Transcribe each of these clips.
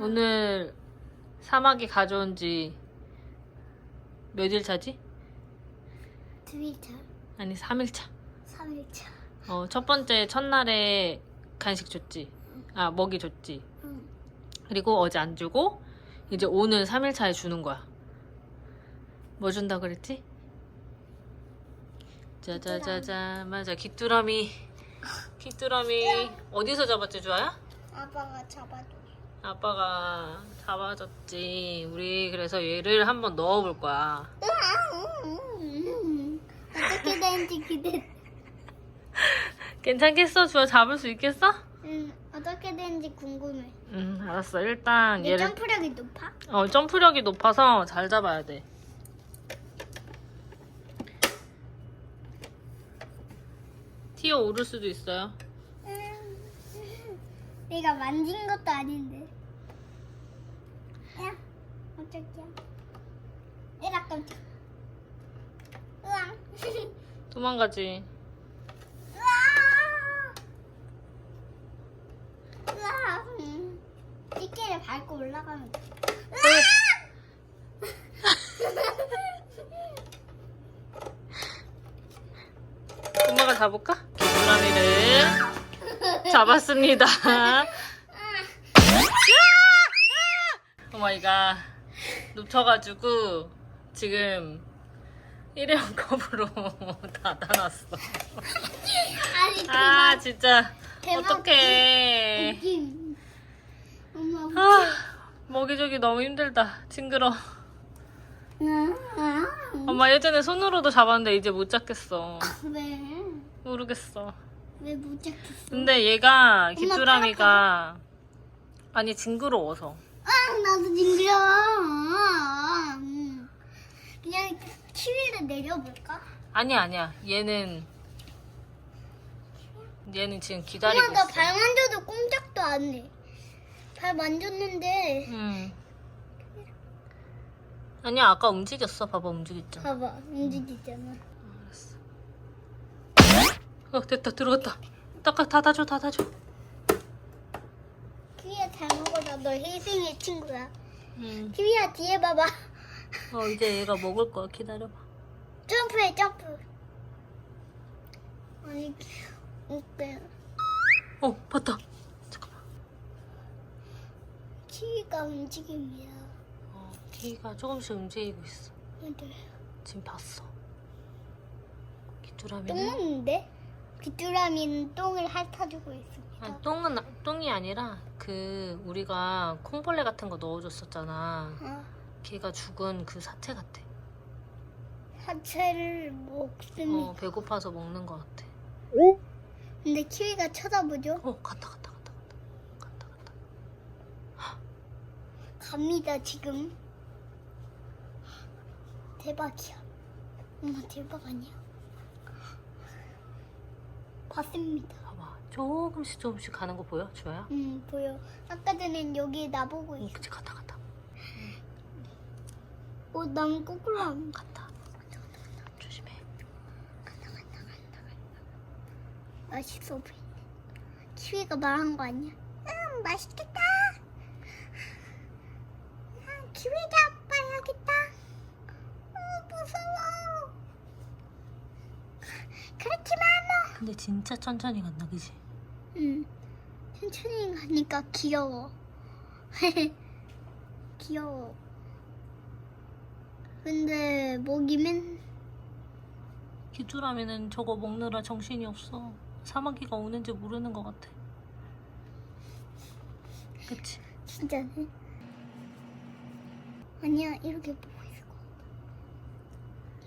오늘 사막이 가져온 지 며칠 차지? 두일차, 아니 3일 차. 삼일차. 어, 첫 번째 첫날에 간식 줬지. 아, 먹이 줬지. 응. 그리고 어제 안 주고 이제 오늘 3일 차에 주는 거야. 뭐 준다 그랬지? 짜자자자 맞아 귀뚜라미 귀뚜라미 어디서 잡았지 주아야? 아빠가 잡아줘. 아빠가 잡아줬지 우리 그래서 얘를 한번 넣어볼 거야 어떻게 되는지 기대. 괜찮겠어? 주아 잡을 수 있겠어? 응. 어떻게 되는지 궁금해. 응 알았어 일단 내 얘를 점프력이 높아? 어, 점프력이 높아서 잘 잡아야 돼. 튀어 오를 수도 있어요. 내가 만진 것도 아닌데. 야, 어떡해. 에라 깜짝. 으앙. 도망가지. 으아. 으아. 음. 밟고 올라가면 돼. 엄마가 잡을까? 귀뚜라미를 잡았습니다. 오마이갓. 놓쳐가지고 지금 일회용 컵으로 닫아놨어. 아니 대박. 아 진짜 대박. 어떡해. 웃김. 엄마 웃김. 아, 먹이주기 너무 힘들다. 징그러. 아, 엄마 예전에 손으로도 잡았는데 이제 못 잡겠어. 왜? 모르겠어. 왜 못 잡겠어? 근데 얘가 귀뚜라미가 아니 징그러워서. 아, 나도 징그러. 아, 음. 그냥 키위를 내려볼까? 아니야 아니야. 얘는 얘는 지금 기다리고 엄마 나 있어. 발 만져도 꼼짝도 안 해. 발 만졌는데 응. 아니야 아까 움직였어. 봐봐 움직였잖아. 봐봐 움직이잖아. 어 됐다 들어갔다. 닦아 닫아줘 닫아줘. 키위야 잘 먹어라. 너 혜생의 친구야. 응. 키위야 뒤에 봐봐. 어 이제 얘가 먹을 거야 기다려봐. 점프해 점프. 아니 어때? 어 봤다. 잠깐만. 키위가 움직임이야. 어 키가 조금씩 움직이고 있어. 근데 지금 봤어. 똥 귀뚜라미는 먹는데? 귀뚜라미는 똥을 핥아주고 있습니다. 아, 똥은 똥이 아니라 그 우리가 콩벌레 같은 거 넣어줬었잖아. 어, 걔가 죽은 그 사체 같아. 하체를 먹습니다. 어 배고파서 먹는 것 같아. 근데 키위가 쳐다보죠? 어 갔다 갔다 갔다 갔다 갔다 갔다. 갑니다 지금. 대박이야. 엄마 대박 아니야? 봤습니다. 조금씩 조금씩 가는 거 보여 주아야? 음 보여. 아까 전엔 여기 나보고 응 있어. 그치 갔다 갔다 어, 난 거꾸로 안 가. 갔다. 조심해. 맛있어 보이네. 키위가 말한 거 아니야? 음, 맛있겠다. 음, 키위 잡아야겠다. 어, 무서워. 그렇지만 뭐. 근데 진짜 천천히 간다 그지? 응. 천천히 가니까 귀여워. 귀여워. 근데 먹이면 귀뚜라미는 저거 먹느라 정신이 없어. 사마귀가 오는지 모르는 것 같아. 그치? 진짜네. 아니야, 이렇게 보고 있을 것 같아.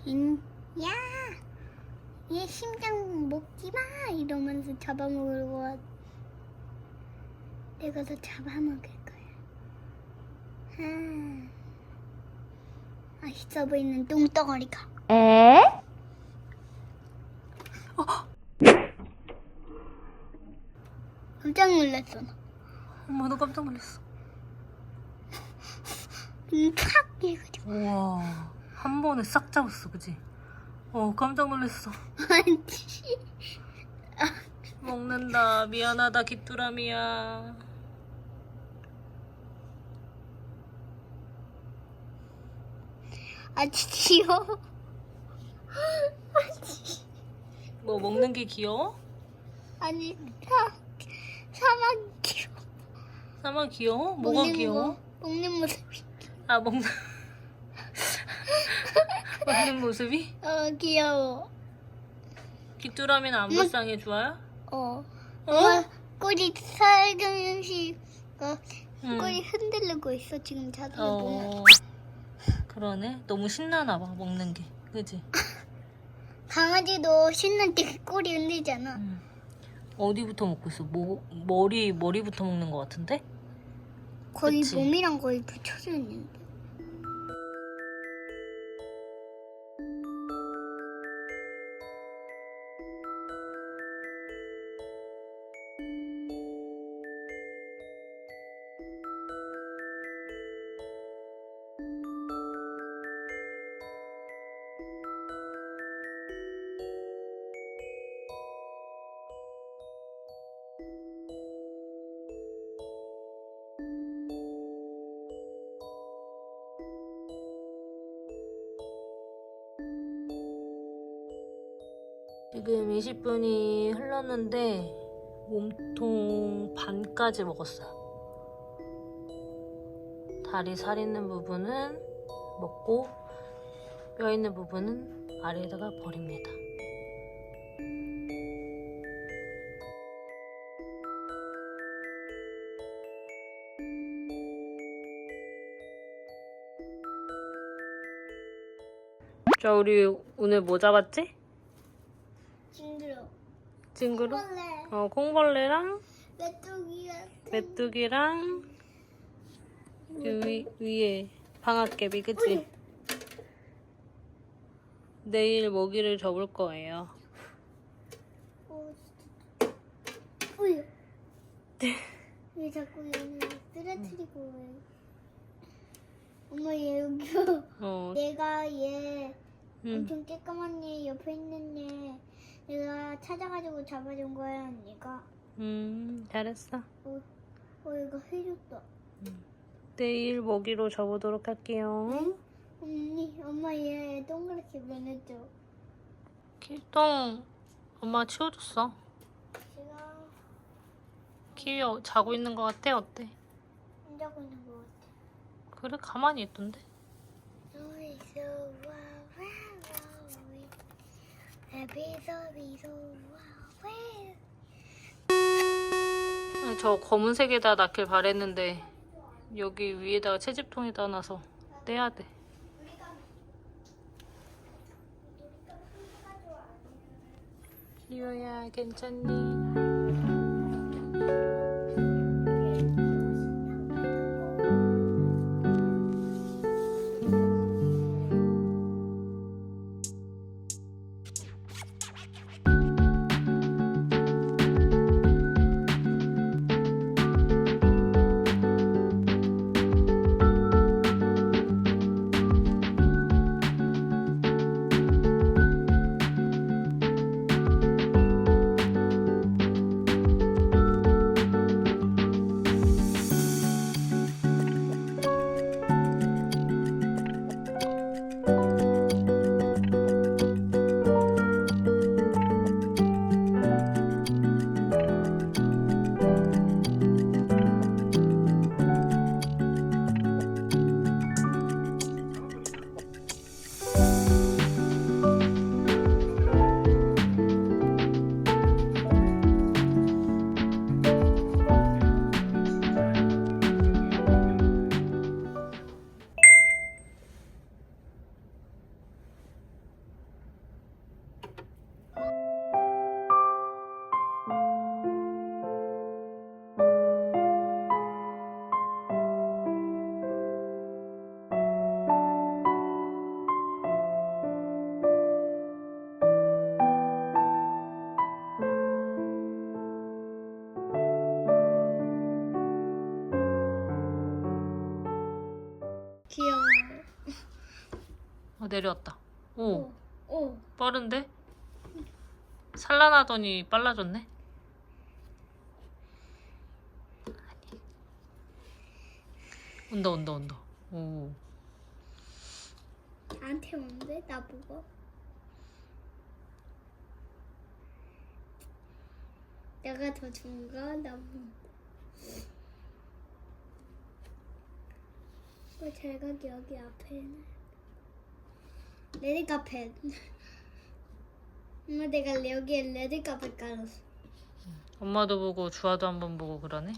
인, 야! 얘 심장 먹지 마! 이러면서 잡아먹을 것 같아. 내가 더 잡아먹을 거야. 아, 맛있어 보이는 똥덩어리가. 에? 깜짝 놀랐어. 나. 엄마 너 깜짝 놀랐어. 음, 탁! 해가지고. 우와. 한 번에 싹 잡았어 그지? 어 깜짝 놀랐어. 아니, 먹는다. 미안하다 귀뚜라미야. 아주 귀여워. 뭐 먹는 게 귀여워? 아니 사 사막 귀여워. 사마 귀여워? 뭐가 먹는 귀여워? 거, 먹는 모습이. 아 먹는 먹는 모습이? 어 귀여워. 귀뚜라미는 안 불쌍해 좋아요? 어. 어? 어? 꼬리 살금씩 어, 응. 꼬리 흔들리고 있어 지금 자세히 보면. 어 그러네 너무 신나나 봐 먹는 게 그지? 강아지도 신날 때 꼬리 흔들잖아. 응. 어디부터 먹고 있어? 뭐, 머리 머리부터 먹는 것 같은데? 거의 그치. 몸이랑 거의 붙여져 있는데. 지금 20분이 흘렀는데 몸통 반까지 먹었어요. 다리 살 있는 부분은 먹고 뼈 있는 부분은 아래에다가 버립니다. 자, 우리 오늘 뭐 잡았지? 징그러. 원래 어, 콩벌레랑 메뚜기 같은. 메뚜기랑 그 위, 위에 방앗개비 그치? 내일 먹이를 접을 거예요 어, 진짜. 어휴. 왜 자꾸 얘는 쓰러뜨리고 해. 엄마 얘 여기 어, 내가 얘 음. 엄청 쬐까만 얘 옆에 있는 얘 내가 찾아가지고 잡아준 거야 언니가. 음, 잘했어. 어, 어 이거 해줬다 내일 먹이로 접어도록 할게요. 언니 엄마 얘 동그랗게 면해줘. 키똥 엄마 치워줬어. 제가 키위 어- 자고 있는 것 같아? 어때? 안 자고 있는 것 같아. 그래 가만히 있던데? 소와 와와위 에비소비 소와 아니, 저 검은색에다 놔길 바랬는데 여기 위에다가 채집통에다 놔서 떼야 돼 키워야 괜찮니? 내려왔다 오 오, 오. 빠른데? 산란하더니 빨라졌네. 온다 온다 온다. 오. 나한테 오는데 나 보고 내가 더 좋은가 나보고 어, 제가 여기 앞에는 레드 카펫 엄마 내가 여기에 레드 카펫 깔았어 엄마도 보고 주아도 한번 보고 그러네.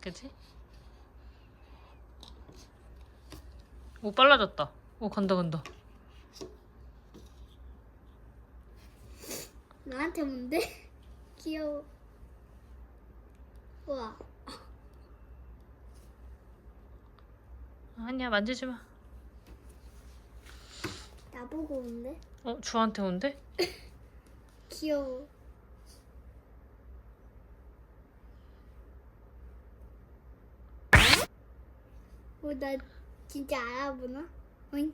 그치? 오 빨라졌다. 오 간다 간다. 나한테 뭔데? 귀여워 우와 아니야 만지지 마. 나보고 온대? 어 주한테 온대? 귀여워. 어, 나 진짜 알아보나? 어잉?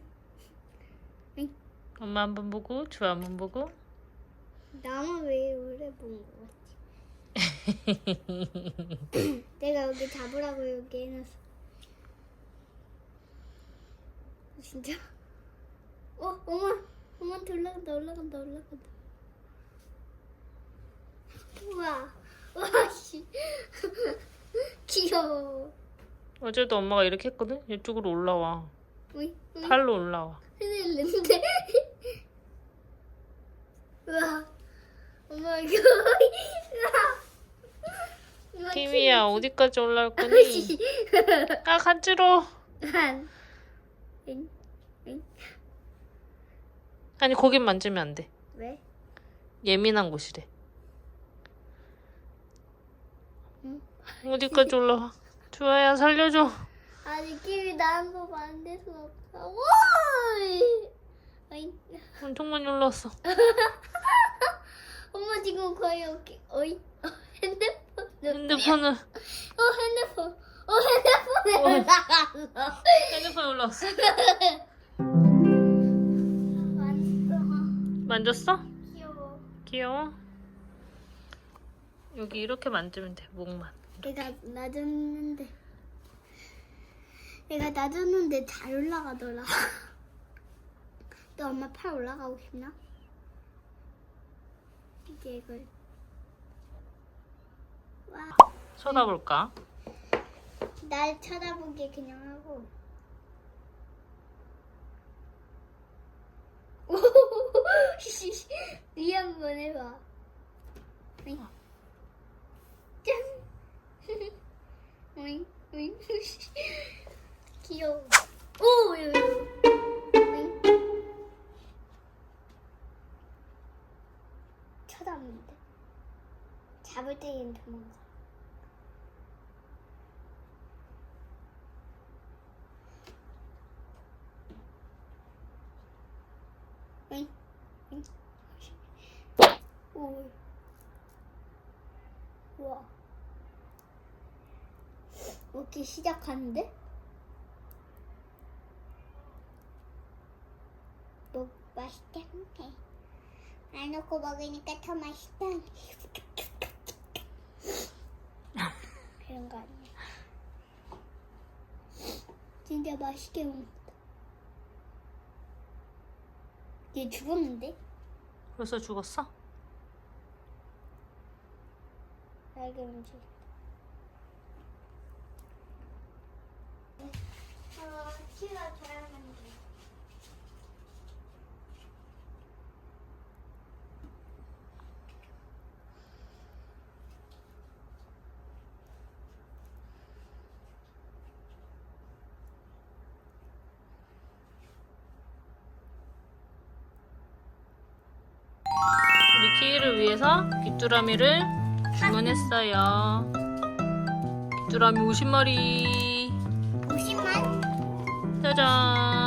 엄마 한 번 보고 주아 한번 보고. 나만 왜 오래 본거 같지? 내가 여기 잡으라고 여기 해놨어. 진짜? 어, 엄마, 엄마한테 올라간다, 올라간다, 올라간다. 우와, 우와, 씨. 귀여워. 어제도 엄마가 이렇게 했거든. 이쪽으로 올라와. 어이, 어이. 팔로 올라와. 흔들리는데. 우와, 엄마 이거. 우와. 키미야 어디까지 올라올 거니? 아 간지러. 한. 응? 응? 아니 거긴 만지면 안 돼. 왜? 예민한 곳이래. 응? 어디까지 올라와? 주아야 살려줘. 아니 끼리 나한 번 만들 수 없어. 와! 어이. 엄청 많이 올라왔어. 엄마 지금 거의 여기. 어이. 어, 핸드폰. 핸드폰을 어 핸드폰. 어 핸드폰에 어. 올라갔어. 핸드폰에 올라왔어. 만졌어? 귀여워. 귀여워. 여기 이렇게 만지면 돼 목만. 내가 놔줬는데. 내가 놔줬는데 잘 올라가더라. 너 엄마 팔 올라가고 싶나? 이제 이걸. 와. 쳐다볼까? 날 쳐다보게 그냥 하고. 위 한번 해봐. 오잉. 짠. 오잉, 오잉. 귀여워. 오, 여기. 오잉. 쳐다보는데. 잡을 때는 도망가. 응? 응? 오. 우와. 먹기 시작하는데? 먹, 맛있게 해. 안 넣고 먹으니까 더 맛있다. 그런 거 아니야. 진짜 맛있게 먹는다. 얘 죽었는데? 벌써 죽었어? 움직여. 어, 키가 좋아하는데. 우리 키위를 위해서 귀뚜라미를 주문했어요. 귀뚜라미 50마리. 50만? 짜잔.